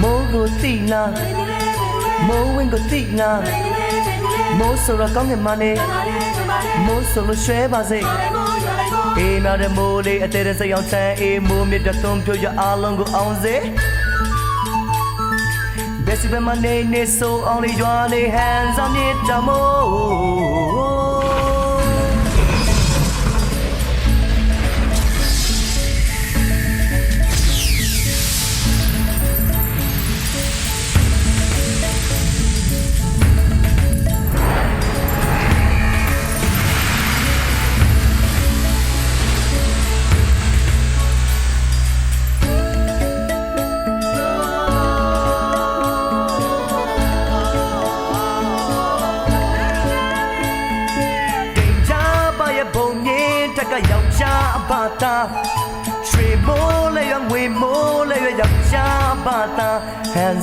မိုးကိုတိလားမိုးဝင်းကိုတိလားမိုးဆိုတော့ကောင်းကင်မနေမိုးဆိုလို့ရွှဲပါစေအေးမြောက်တဲ့မိုးလေးအသေးတဲ့စိတ်အောင်ချမ်းအေးမိုးမြတ်တဲ့သွန်ဖြိုရအားလုံးကိုအောင်စေဘယ်စီဘယ်မနေနေဆိုအောင်လေးကြွားလေးဟန်စာမြစ်တမိုး င့်တက်ကယောက်ျားအပါတာရွှေမိုးလည်းရငွေမိုးလည်းရယောက်ျားအပါတာဟန်